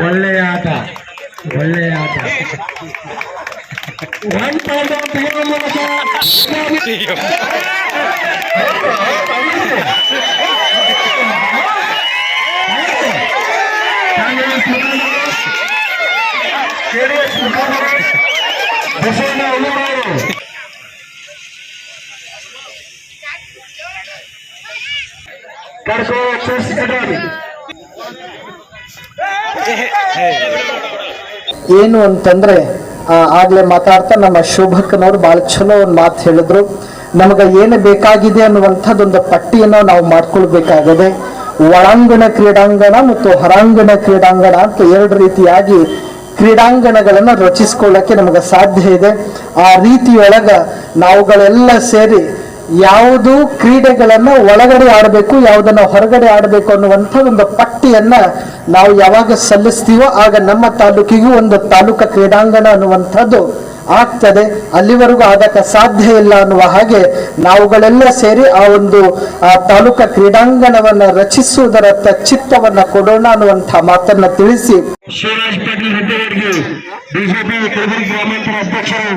ಒಳ್ಳೆಯ ಆಟ ಒಳ್ಳೆಯ ಆಟ ಒನ್ ಪಾಯಿಂಟ್ ತೆಗೆಯುವ ಮೂಲಕ ಕಾಂಗ್ರೆಸ್ ಮುಖಂಡರು ಜೆಡಿಎಸ್ ಮುಖಂಡರು ಬಸವಣ್ಣ ಉಳಿದವರು ಕರ್ಕೋ ಚೆಸ್ ಅಕಾಡೆಮಿ ಏನು ಅಂತಂದ್ರೆ ಆಗ್ಲೇ ಮಾತಾಡ್ತಾ ನಮ್ಮ ಶೋಭಕ್ಕನವ್ರು ಬಹಳ ಚಲೋ ಒಂದು ಮಾತು ಹೇಳಿದ್ರು. ನಮಗೆ ಏನು ಬೇಕಾಗಿದೆ ಅನ್ನುವಂಥದ್ದೊಂದು ಪಟ್ಟಿಯನ್ನು ನಾವು ಮಾಡ್ಕೊಳ್ಬೇಕಾಗಿದೆ. ಒಳಾಂಗಣ ಕ್ರೀಡಾಂಗಣ ಮತ್ತು ಹೊರಾಂಗಣ ಕ್ರೀಡಾಂಗಣ ಅಂತ ಎರಡು ರೀತಿಯಾಗಿ ಕ್ರೀಡಾಂಗಣಗಳನ್ನು ರಚಿಸ್ಕೊಳ್ಳಕ್ಕೆ ನಮಗೆ ಸಾಧ್ಯ ಇದೆ. ಆ ರೀತಿಯೊಳಗ ನಾವುಗಳೆಲ್ಲ ಸೇರಿ ಯಾವುದು ಕ್ರೀಡೆಗಳನ್ನ ಒಳಗಡೆ ಆಡಬೇಕು, ಯಾವುದನ್ನ ಹೊರಗಡೆ ಆಡಬೇಕು ಅನ್ನುವಂಥ ಒಂದು ಪಟ್ಟಿಯನ್ನ ನಾವು ಯಾವಾಗ ಸಲ್ಲಿಸ್ತೀವೋ ಆಗ ನಮ್ಮ ತಾಲೂಕಿಗೂ ಒಂದು ತಾಲೂಕ ಕ್ರೀಡಾಂಗಣ ಅನ್ನುವಂಥದ್ದು ಆಗ್ತದೆ. ಅಲ್ಲಿವರೆಗೂ ಆಗಕ್ಕೆ ಸಾಧ್ಯ ಇಲ್ಲ ಅನ್ನುವ ಹಾಗೆ ನಾವುಗಳೆಲ್ಲ ಸೇರಿ ಆ ಒಂದು ತಾಲೂಕ ಕ್ರೀಡಾಂಗಣವನ್ನ ರಚಿಸುವುದರತ್ತ ಚಿತ್ತವನ್ನ ಕೊಡೋಣ ಅನ್ನುವಂಥ ಮಾತನ್ನ ತಿಳಿಸಿ. ಬಿಜೆಪಿ ಅಧ್ಯಕ್ಷರು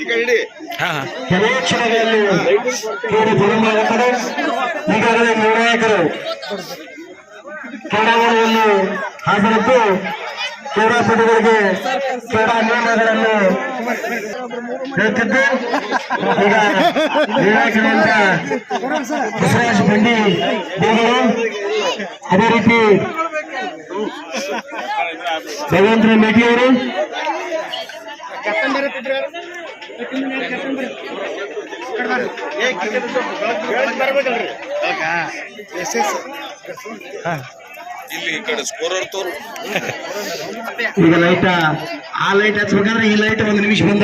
ಕೆಲವೇ ಕ್ಷಣಗಳಲ್ಲಿ ಪ್ರಾರಂಭವಾಗುತ್ತದೆ ಈಗಾಗಲೇ ನಿರ್ಣಾಯಕರು ಕ್ರೀಡಾಂಗಣದಲ್ಲಿ ಹಾಜರಿದ್ದು ಕ್ರೀಡಾಪಟುಗಳಿಗೆ ಕ್ರೀಡಾ ನಿಯಮಗಳನ್ನು ಹೇಳ್ತಿದ್ದು ಈಗ ನಿರ್ಣಾಯಕರಿಂದ ಬಸವರಾಜ ಬಂಡಿ ದೇವರು ಅದೇ ರೀತಿ ಭಗವಂತರ ಮೇಟಿ ಅವರು ಇಲ್ಲಿ ಈ ಕಡೆ ಸ್ಕೋರರ್ ತೋರು ಈಗ ಲೈಟ್ ಆ ಲೈಟ್ ಹಚ್ಬೇಕಾದ್ರೆ ಈ ಲೈಟ್ ಒಂದು ನಿಮಿಷ ಬಂದ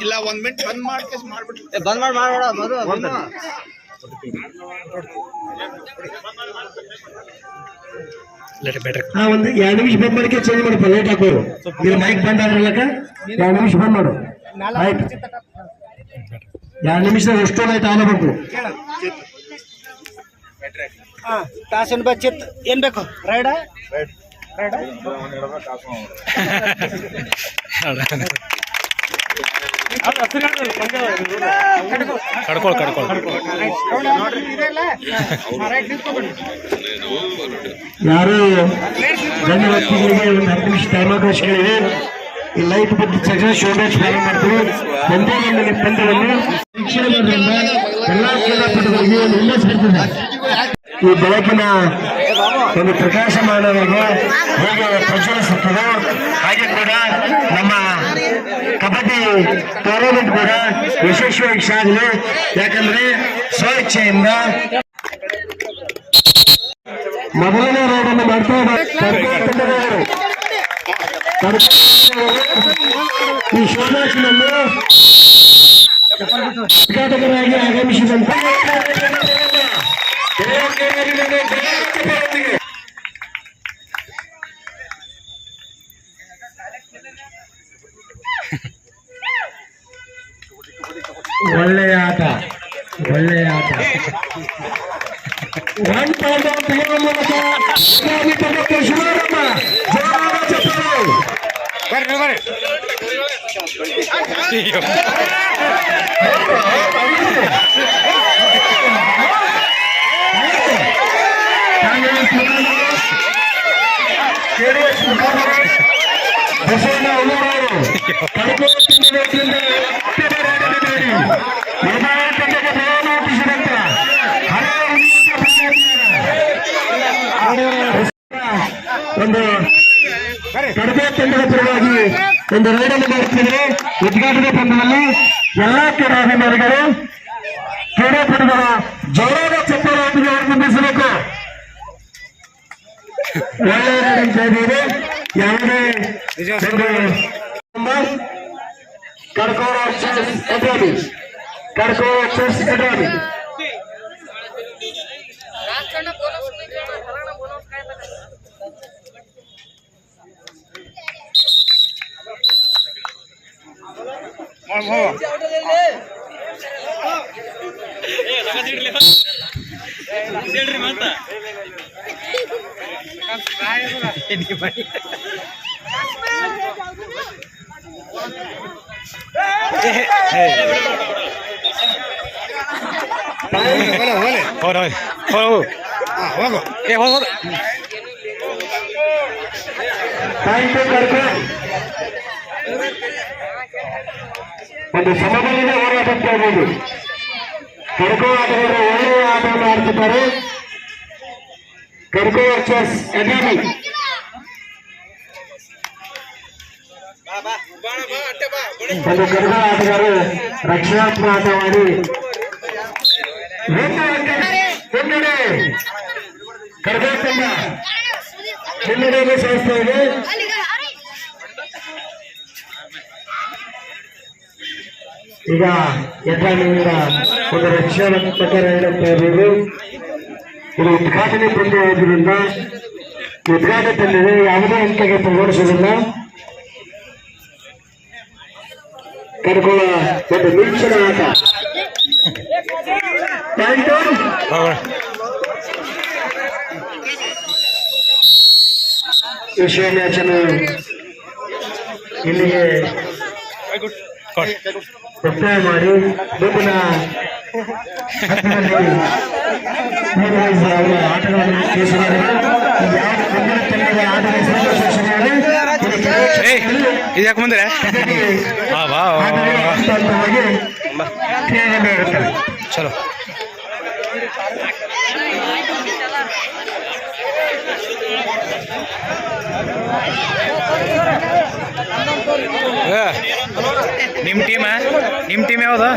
ಇಲ್ಲ ಒಂದ್ ಮಿನಿಟ್ ಬಂದ್ ಮಾಡ್ಕೇಸ್ ಮಾಡ್ಬಿಟ್ಟು ಬಂದ್ ಮಾಡಿ ಮಾಡೋಣ ಒಂದು ಎರಡು ನಿಮಿಷ ಬಂದ್ ಮಾಡಿಕೆ ಚೇಂಜ್ ಮಾಡಪ್ಪ ಲೈಟ್ ಹಾಕೋರು ಇಲ್ಲಿ ಮೈಕ್ ಬಂದ್ ಆಗ್ರಲ್ಲಕ ಎರಡು ನಿಮಿಷ ಬಂದ್ ಮಾಡು ಆಯ್ತು ಎರಡು ನಿಮಿಷದಾಗ ಎಷ್ಟೋ ಲೈಟ್ ಆಗಬೇಕು ಕಾಸಿನ ಬಚ್ಚಿತ್ ಏನ್ ಬೇಕು? ರೈಡ ಕಡ್ಕೊಳ್ ಕಡ್ಕೊಳ್. ಯಾರು ಗಣ್ಯ ವ್ಯಕ್ತಿಗಳಿಗೆ ಒಂದು ಹತ್ತು ನಿಮಿಷ ಟೈಮಾವಕಾಶ ಕೇಳಿದೆ ಈ ಲೈಟ್ ಬಗ್ಗೆ ತಕ್ಷಣ ಶೋ ಪ್ರಾರಂಭ ಮಾಡ್ತೀವಿ. ಒಂದೇ ಒಂದು ಪಂದ್ಯವನ್ನು ವೀಕ್ಷಣೆ ಮಾಡೋದ್ರಿಂದ ಎಲ್ಲಾ ಕ್ರೀಡಾಪಟುಗಳಿಗೆ ಒಂದು ಈ ಬೆಳಕಿನ ಒಂದು ಪ್ರಕಾಶಮಾನವಾಗಿ ಹೇಗೆ ಪ್ರಚೋದಿಸುತ್ತದೋ ಹಾಗೆ ಕೂಡ ನಮ್ಮ ಕಬಡ್ಡಿ ಟೂರ್ನಮೆಂಟ್ ಕೂಡ ಯಶಸ್ವಿಯಾಗಿ ಸಾಗಲಿ ಯಾಕಂದ್ರೆ ಸ್ವಇಚ್ಛೆಯಿಂದ ಮೊದಲನೇ ರೌಂಡನ್ನು ಮಾಡ್ತಾ ಇದ್ದಾರೆ. ಈ ಶೋಭಾಸಿನಲ್ಲಿ ಉದ್ಘಾಟಕರಾಗಿ ಆಗಮಿಸಿದಂತ ಒಳ್ಳೆಯ ಆಟ ಒಳ್ಳೆಯ ಆಟ ಒನ್ ಪಾಯಿಂಟ್ ತೆಗೆಯುವ ಮೂಲಕ ಶಿವಾಜಿ ಪದಕ್ಕೆ ಶುಭಾರಂಭ. ಜೋರಾದ ಒಪ್ಪಿಸಿದಂತ ಒಂದು ಕಡಪೆ ತಂಡದ ಪರವಾಗಿ ಉದ್ಘಾಟನೆ ಪಂದ್ಯದಲ್ಲಿ ಎಲ್ಲಾ ಕ್ರೀಡಾಭಿಮಾನಿಗಳು ಕ್ರೀಡಾಪಟುಗಳ ಜೋರಾದ ಚಪ್ಪರೊಂದಿಗೆ ಹೊರತುಂಬಿಸಬೇಕು ಒಳ್ಳೆಯ ನಡೀತಾ ಇದ್ದೀರಿ ಯಾವುದೇ ಚೆಸ್ ಅಕಾಡೆಮಿ ಕಡ್ಕೋರ ಚೆಸ್ ಅಕಾಡೆಮಿ ಹೋರ ಹೋಗು ಏ ಹೋಗ ಥ್ಯಾಂಕ್ ಯು ಕರ್ಕೊ ಒಂದು ಸಮಬಲದ ಹೋರಾಟ ಅಂತ ಹೇಳ್ಬೋದು ಕರ್ಕೋ ಆಟಗಾರರು ಒಳ್ಳೆಯ ಆಟವನ್ನು ಆಡ್ತಿದ್ದಾರೆ ಕರ್ಕೋ ವರ್ಸಸ್ ಎಕಾಮಿ ಒಂದು ಕರ್ಕೋ ಆಟಗಾರರು ರಕ್ಷಣಾತ್ಮಕ ಆಟವಾಡಿ ಮುನ್ನಡೆ ಕರ್ಕೋ ತಂಡ ಮುನ್ನಡೆಯನ್ನು ಸಾಧಿಸ್ತಾ ಇದೆ. ಈಗ ಒಂದು ರಕ್ಷಣಾತ್ಮಕ ಇರೋದು ಇದು ಉದ್ಘಾಟನೆ ಪಂದ್ಯವಾಗಿದ್ದರಿಂದ ಉದ್ಘಾಟನೆ ಯಾವುದೇ ಪರಿಗಣಿಸುವುದಿಲ್ಲ ಕರ್ಕೊಳ್ಳ ಒಂದು ಮಿಂಚಿನ ಆಟ ಪಾಯಿಂಟ್ ಹೋಗ ವಿಷಯ ಮ್ಯಾಚನ್ನು ಇಲ್ಲಿಗೆ ಕೊಡ್ ಒತ್ತಾಯ ಮಾಡಿ ಮುಂದಿನ ಹಂತದಲ್ಲಿ ನಿರ್ವಹಿಸುವ ಅವರ ಆಟಗಳನ್ನು ತಿಳಿಸಿದ್ದಾರೆ ಯಾವ ಏಯ್ ಇದು ಯಾಕೆ ಬಂದ್ರೆ ಚಲೋ. ನಿಮ್ ಟೀಮ್ ನಿಮ್ ಟೀಮ್ ಯಾವ್ದು?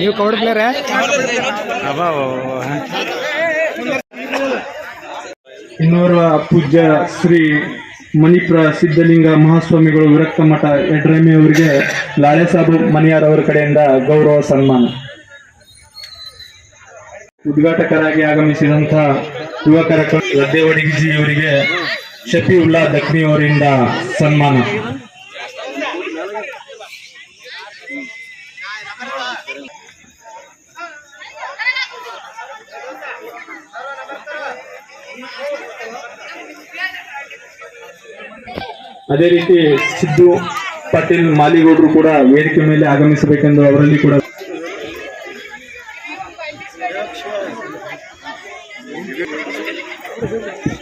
ನೀವು ಕೌಡ್ ಪ್ಲೇಯರ್ ಅಬ್ಬಾ ಇನ್ನೋರ್ವ ಪೂಜ್ಯ ಶ್ರೀ ಮಣಿಪ್ರ ಸಿದ್ಧಲಿಂಗ ಮಹಾಸ್ವಾಮಿಗಳು ವಿರಕ್ತ ಮಠ ಯಡ್ರಮಿ ಅವರಿಗೆ ಲಾಳೆ ಸಾಬು ಮನಿಯಾರ್ ಅವರ ಕಡೆಯಿಂದ ಗೌರವ ಸನ್ಮಾನ. ಉದ್ಘಾಟಕರಾಗಿ ಆಗಮಿಸಿದಂತ ಯುವಕರ ಗದ್ದೆವಡಿಗಿಜಿ ಅವರಿಗೆ ಉಲ್ಲಾ ದಕ್ನಿ ಅವರಿಂದ ಸನ್ಮಾನ. ಅದೇ ರೀತಿ ಸಿದ್ದು ಪಾಟೀಲ್ ಮಾಲಿಗೌಡರು ಕೂಡ ವೇದಿಕೆ ಮೇಲೆ ಆಗಮಿಸಬೇಕೆಂದು ಅವರಲ್ಲಿ ಕೂಡ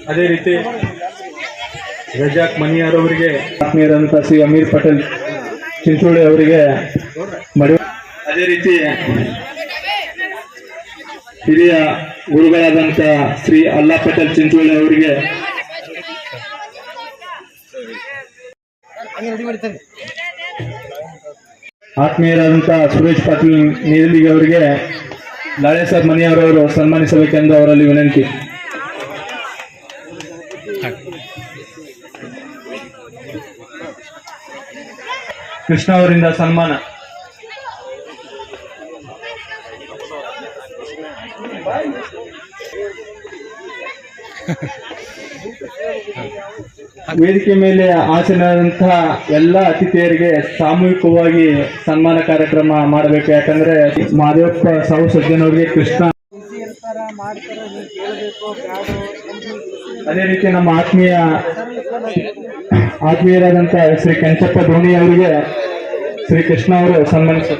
ಅದೇ ರೀತಿ ರಜಾಕ್ ಮನಿಯಾರ್ ಅವರಿಗೆ ಆತ್ಮೀಯರಂತ ಸಿ ಅಮೀರ್ ಪಟೇಲ್ ಚಿಂಚೋಳಿ ಅವರಿಗೆ ಅದೇ ರೀತಿ ಹಿರಿಯ ಗುರುಗಳಾದಂತಹ ಶ್ರೀ ಅಲ್ಲಾ ಪಟೇಲ್ ಚಿಂಚೋಳಿ ಅವರಿಗೆ ಆತ್ಮೀಯರಾದಂತ ಸುರೇಶ್ ಪಾಟೀಲ್ ನೀರಲಿಗೆ ಅವರಿಗೆ ಲಾಳೆ ಸಾಬ್ ಮನೆಯವರವರು ಸನ್ಮಾನಿಸಬೇಕೆಂದು ಅವರಲ್ಲಿ ವಿನಂತಿ. ಕೃಷ್ಣ ಅವರಿಂದ ಸನ್ಮಾನ. ವೇದಿಕೆ ಮೇಲೆ ಆಸೀನರಾದಂತಹ ಎಲ್ಲ ಅತಿಥಿಯರಿಗೆ ಸಾಮೂಹಿಕವಾಗಿ ಸನ್ಮಾನ ಕಾರ್ಯಕ್ರಮ ಮಾಡಬೇಕು. ಯಾಕಂದ್ರೆ ಮಾದೇವಪ್ಪ ಸಾವು ಸಜ್ಜನವರಿಗೆ ಕೃಷ್ಣ. ಅದೇ ರೀತಿ ನಮ್ಮ ಆತ್ಮೀಯ ಆತ್ಮೀಯರಾದಂತಹ ಶ್ರೀ ಕೆಂಚಪ್ಪ ಧೋನಿ ಅವರಿಗೆ ಶ್ರೀ ಕೃಷ್ಣ ಅವರು ಸನ್ಮಾನಿಸ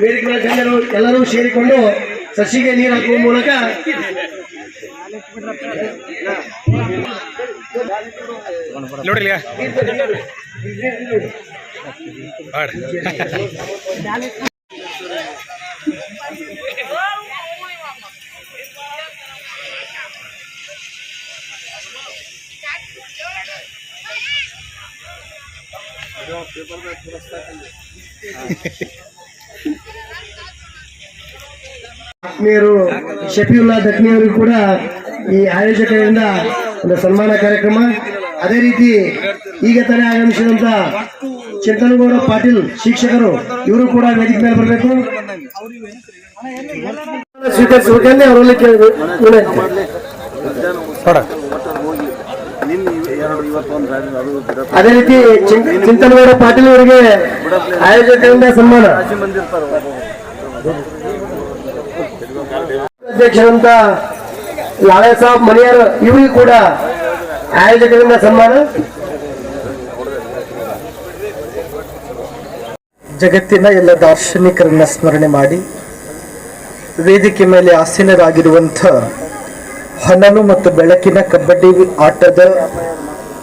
ವೇದಿಕೆ ಮೇಲೆ ಗಣ್ಯರು ಎಲ್ಲರೂ ಸೇರಿಕೊಂಡು ಸಸಿಗೆ ನೀರು ಹಾಕುವ ಮೂಲಕ ಆತ್ಮೀಯರು ಶಫೀವುಲ್ಲಾ ದಕ್ನಿ ಅವರಿಗೂ ಕೂಡ ಈ ಆಯೋಜಕರಿಂದ ಒಂದು ಸನ್ಮಾನ ಕಾರ್ಯಕ್ರಮ. ಅದೇ ರೀತಿ ಈಗ ತಾನೇ ಆಗಮಿಸಿದಂತ ಚಿಂತನಗೌಡ ಪಾಟೀಲ್ ಶಿಕ್ಷಕರು ಇವರು ಕೂಡ ವೇದಿಕೆ ಮೇಲೆ ಬರಬೇಕು. ಸ್ವೀಕರಿಸಬೇಕಂದ್ರೆ ಅವರಲ್ಲಿ ಕೇಳಿದ್ರು. ಅದೇ ರೀತಿ ಚಿಂತನಗೌಡ ಪಾಟೀಲ್ ಅವರಿಗೆ ಆಯೋಜಕರಿಂದ ಸನ್ಮಾನ. ಅಧ್ಯಕ್ಷರಂತ ಲಾಳೆ ಸಾಬ್ ಮನಿಯರ್ ಇವರಿಗೂ ಕೂಡ ಆಯೋಜಕರಿಂದ ಸನ್ಮಾನ. ಜಗತ್ತಿನ ಎಲ್ಲ ದಾರ್ಶನಿಕರನ್ನ ಸ್ಮರಣೆ ಮಾಡಿ ವೇದಿಕೆ ಮೇಲೆ ಆಸೀನರಾಗಿರುವಂಥ ಹಣನು ಮತ್ತು ಬೆಳಕಿನ ಕಬಡ್ಡಿ ಆಟದ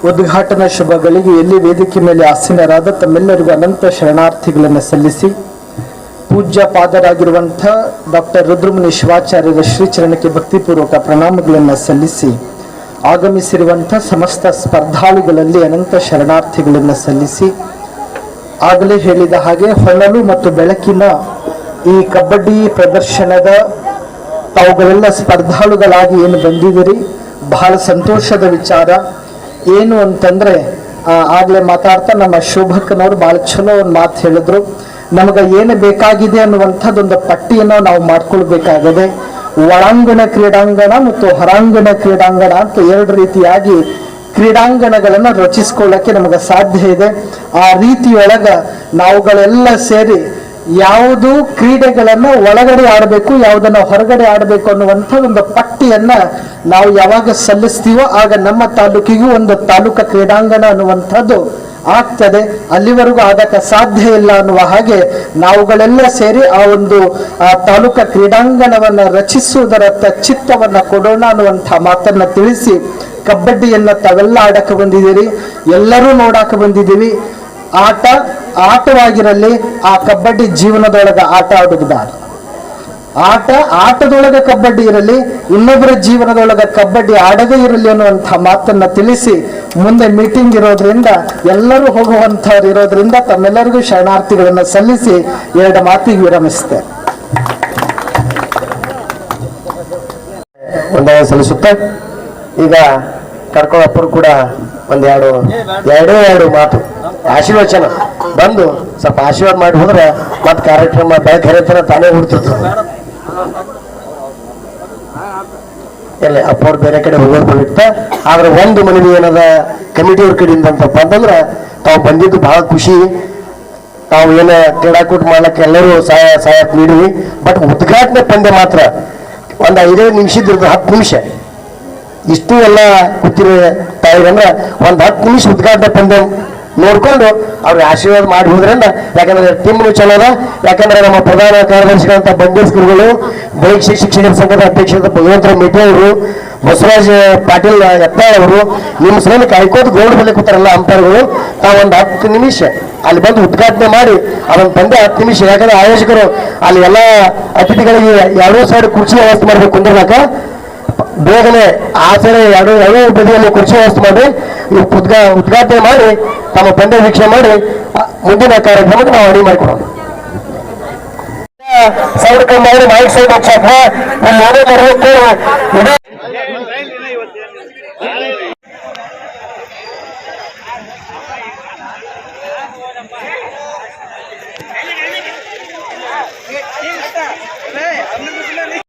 ಉದ್ಘಾಟನಾ ಶುಭಗಳಿಗೆ ಎಲ್ಲಿ ವೇದಿಕೆ ಮೇಲೆ ಆಸೀನರಾದ ತಮ್ಮೆಲ್ಲರಿಗೂ ಅನಂತ ಶರಣಾರ್ಥಿಗಳನ್ನು ಸಲ್ಲಿಸಿ ಪೂಜ್ಯ ಪಾದರಾಗಿರುವಂಥ ಡಾಕ್ಟರ್ ರುದ್ರಮುನಿ ಶಿವಾಚಾರ್ಯರ ಶ್ರೀಚರಣಕ್ಕೆ ಭಕ್ತಿಪೂರ್ವಕ ಪ್ರಣಾಮಗಳನ್ನು ಸಲ್ಲಿಸಿ ಆಗಮಿಸಿರುವಂಥ ಸಮಸ್ತ ಸ್ಪರ್ಧಾಳುಗಳಲ್ಲಿ ಅನಂತ ಶರಣಾರ್ಥಿಗಳನ್ನು ಸಲ್ಲಿಸಿ ಆಗಲೇ ಹೇಳಿದ ಹಾಗೆ ಹೊನಲು ಮತ್ತು ಬೆಳಕಿನ ಈ ಕಬಡ್ಡಿ ಪ್ರದರ್ಶನದ ತಾವುಗಳೆಲ್ಲ ಸ್ಪರ್ಧಾಳುಗಳಾಗಿ ಏನು ಬಂದಿದ್ದೀರಿ? ಬಹಳ ಸಂತೋಷದ ವಿಚಾರ. ಏನು ಅಂತಂದ್ರೆ ಆಗ್ಲೇ ಮಾತಾಡ್ತಾ ನಮ್ಮ ಶೋಭಕ್ಕನವ್ರು ಬಹಳ ಚಲೋ ಒಂದು ಮಾತು ಹೇಳಿದ್ರು. ನಮಗೆ ಏನು ಬೇಕಾಗಿದೆ ಅನ್ನುವಂಥದ್ದೊಂದು ಪಟ್ಟಿಯನ್ನು ನಾವು ಮಾಡ್ಕೊಳ್ಬೇಕಾಗದೆ, ಒಳಾಂಗಣ ಕ್ರೀಡಾಂಗಣ ಮತ್ತು ಹೊರಾಂಗಣ ಕ್ರೀಡಾಂಗಣ ಅಂತ ಎರಡು ರೀತಿಯಾಗಿ ಕ್ರೀಡಾಂಗಣಗಳನ್ನು ರಚಿಸ್ಕೊಳ್ಳಕ್ಕೆ ನಮಗೆ ಸಾಧ್ಯ ಇದೆ. ಆ ರೀತಿಯೊಳಗ ನಾವುಗಳೆಲ್ಲ ಸೇರಿ ಯಾವುದು ಕ್ರೀಡೆಗಳನ್ನ ಒಳಗಡೆ ಆಡಬೇಕು, ಯಾವುದನ್ನು ಹೊರಗಡೆ ಆಡಬೇಕು ಅನ್ನುವಂಥ ಒಂದು ಪಟ್ಟಿಯನ್ನ ನಾವು ಯಾವಾಗ ಸಲ್ಲಿಸ್ತೀವೋ ಆಗ ನಮ್ಮ ತಾಲೂಕಿಗೂ ಒಂದು ತಾಲೂಕ ಕ್ರೀಡಾಂಗಣ ಅನ್ನುವಂಥದ್ದು ಆಗ್ತದೆ. ಅಲ್ಲಿವರೆಗೂ ಆಗಕ್ಕೆ ಸಾಧ್ಯ ಇಲ್ಲ ಅನ್ನುವ ಹಾಗೆ ನಾವುಗಳೆಲ್ಲ ಸೇರಿ ಆ ಒಂದು ತಾಲೂಕ ಕ್ರೀಡಾಂಗಣವನ್ನು ರಚಿಸುವುದರತ್ತ ಚಿತ್ತವನ್ನ ಕೊಡೋಣ ಅನ್ನುವಂಥ ಮಾತನ್ನ ತಿಳಿಸಿ ಕಬಡ್ಡಿಯನ್ನ ತಾವೆಲ್ಲ ಆಡಕ್ಕೆ ಬಂದಿದ್ದೀರಿ, ಎಲ್ಲರೂ ನೋಡಕ್ಕೆ ಬಂದಿದ್ದೀವಿ ಆಟ ಆಟವಾಗಿರಲಿ ಆ ಕಬಡ್ಡಿ ಜೀವನದೊಳಗ ಆಟ ಆಡುವುದು ಬೇಡ ಆಟ, ಆಟದೊಳಗ ಕಬಡ್ಡಿ ಇರಲಿ, ಇನ್ನೊಬ್ಬರ ಜೀವನದೊಳಗ ಕಬಡ್ಡಿ ಆಡದೇ ಇರಲಿ ಅನ್ನುವಂಥ ಮಾತನ್ನ ತಿಳಿಸಿ ಮುಂದೆ ಮೀಟಿಂಗ್ ಇರೋದ್ರಿಂದ, ಎಲ್ಲರೂ ಹೋಗುವಂಥವ್ರು ಇರೋದ್ರಿಂದ ತಮ್ಮೆಲ್ಲರಿಗೂ ಶರಣಾರ್ಥಿಗಳನ್ನ ಸಲ್ಲಿಸಿ ಎರಡು ಮಾತಿಗೆ ವಿರಮಿಸಿದೆ ಒಂದೇ ಸಲ್ಲಿಸುತ್ತೆ. ಈಗ ಕರ್ಕೊಳಪ್ಪರು ಕೂಡ ಒಂದೆರಡು ಎರಡೇ, ಎರಡು ಮಾತು. ಆಶೀರ್ವಚನ. ಬಂದು ಸ್ವಲ್ಪ ಆಶೀರ್ವಾದ ಮಾಡಿ ಹೋದ್ರೆ ಮತ್ತೆ ಕಾರ್ಯಕ್ರಮ ಬೆಳಗ್ಗೆ ಹರಿತರ ತಾನೇ ಹುಡ್ತಿರ್ತದೆ ಎಲ್ಲ ಅಪ್ಪವ್ರು ಬೇರೆ ಕಡೆ ಹೋಗೋದು ಆದ್ರೆ ಒಂದು ಮನವಿ ಏನದ ಕಮಿಟಿಯವ್ರ ಕಡೆಯಿಂದ ಅಂತಪ್ಪ ಅಂತಂದ್ರೆ ತಾವು ಬಂದಿದ್ದು ಬಹಳ ಖುಷಿ. ತಾವು ಏನ ಕ್ರೀಡಾಕೂಟ ಮಾಡ್ಲಿಕ್ಕೆ ಎಲ್ಲರೂ ಸಹಾಯ ಸಹಾಯ ನೀಡಿವಿ ಬಟ್ ಉದ್ಘಾಟನೆ ಪಂದ್ಯ ಮಾತ್ರ. ಒಂದು ಐದೈದು ನಿಮಿಷದ ಹತ್ತು ನಿಮಿಷ. ಇಷ್ಟು ಎಲ್ಲ ಕೂತಿರೋ ತಾಯಿಗಂದ್ರೆ ಒಂದು ಹತ್ತು ನಿಮಿಷ ಉದ್ಘಾಟನೆ ಪಂದ್ಯ ನೋಡ್ಕೊಂಡು ಅವ್ರಿಗೆ ಆಶೀರ್ವಾದ ಮಾಡಿ ಹೋದ್ರಿಂದ ಯಾಕಂದ್ರೆ ಟೀಮ್ನು ಚಲೋ ಅದ ಯಾಕಂದ್ರೆ ನಮ್ಮ ಪ್ರಧಾನ ಕಾರ್ಯದರ್ಶಿಗಳಂತ ಬಂಡೇಶ್ ಬೈಕ್ ಶಿಕ್ಷಕರ ಸಂಘದ ಅಧ್ಯಕ್ಷರಾದ ಭಗವಂತರ ಮೇಟೆ ಅವರು, ಬಸವರಾಜ್ ಪಾಟೀಲ್ ಎತ್ತಾಳ್ ಅವರು, ನಿಮ್ಮ ಸಲ ಕಾಯ್ಕೋತ ಗೋಲ್ಡ್ ಬಲ್ಲಿ ಕೂತಾರಲ್ಲ ಅಂಪೈರ್ಗಳು ಒಂದು ಹತ್ತು ನಿಮಿಷ ಅಲ್ಲಿ ಬಂದು ಉದ್ಘಾಟನೆ ಮಾಡಿ, ಅದೊಂದು ಪಂದ್ಯ ಹತ್ತು ನಿಮಿಷ. ಯಾಕಂದ್ರೆ ಆಯೋಜಕರು ಅಲ್ಲಿ ಎಲ್ಲ ಅತಿಥಿಗಳಿಗೆ ಎರಡೂ ಸೈಡ್ ಕುರ್ಚಿ ವ್ಯವಸ್ಥೆ ಮಾಡ್ಬೇಕು ಕುಂದಿರ್ಲಾಕ ಬೇಗನೆ ಆಚರಣೆ ಎರಡು ಎರಡು ಬದಿಯಲ್ಲಿ ಕುರ್ಚಿ ವ್ಯವಸ್ಥೆ ಮಾಡಿ ಉದ್ಘಾ, ಉದ್ಘಾಟನೆ ಮಾಡಿ, ತಮ್ಮ ಪಂದ್ಯ ವೀಕ್ಷಣೆ ಮಾಡಿ ಮುಂದಿನ ಕಾರ್ಯಕ್ರಮಕ್ಕೆ ನಾವು ಅಡಿ ಮಾಡಿಕೊಡೋಣ. ಮಾಡಿ ಮೈಕ್ ಸೌಂಡ್ ಹಚ್ಚಾಕ ಇಲ್ಲಿ